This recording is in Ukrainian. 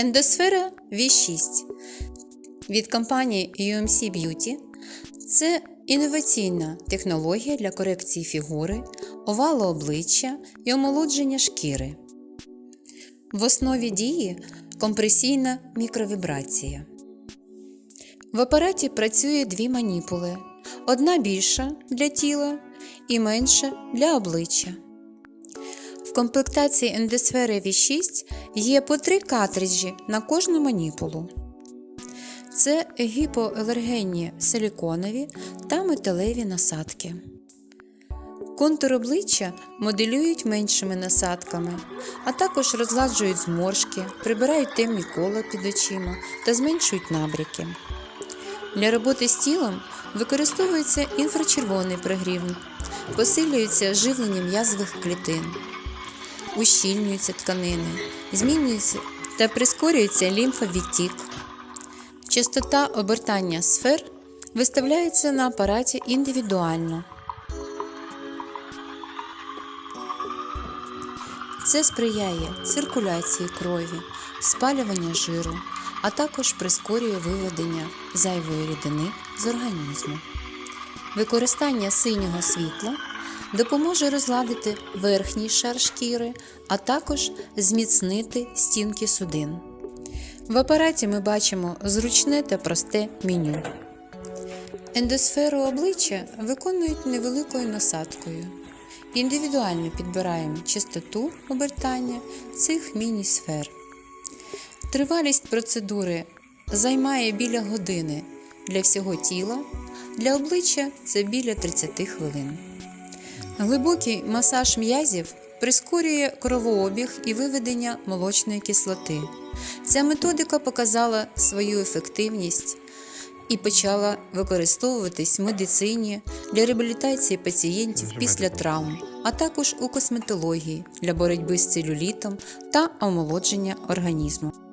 Ендосфера V6 від компанії UMC Beauty це інноваційна технологія для корекції фігури, овалу обличчя і омолодження шкіри. В основі дії компресійна мікровібрація. В апараті працює дві маніпули: одна більша для тіла і менша для обличчя. В комплектації ендосфери V6 є по три картриджі на кожну маніпулу. Це гіпоалергенні силіконові та металеві насадки. Контур обличчя моделюють меншими насадками, а також розгладжують зморшки, прибирають темні кола під очима та зменшують набряки. Для роботи з тілом використовується інфрачервоний прогрів, посилюється живлення м'язових клітин, ущільнюються тканини, змінюється та прискорюється лімфовідтік. Частота обертання сфер виставляється на апараті індивідуально. Це сприяє циркуляції крові, спалювання жиру, а також прискорює виведення зайвої рідини з організму. Використання синього світла допоможе розгладити верхній шар шкіри, а також зміцнити стінки судин. В апараті ми бачимо зручне та просте меню. Ендосферу обличчя виконують невеликою насадкою. Індивідуально підбираємо частоту обертання цих міні-сфер. Тривалість процедури займає біля години для всього тіла, для обличчя це біля 30 хвилин. Глибокий масаж м'язів прискорює кровообіг і виведення молочної кислоти. Ця методика показала свою ефективність і почала використовуватись в медицині для реабілітації пацієнтів після травм, а також у косметології для боротьби з целюлітом та омолодження організму.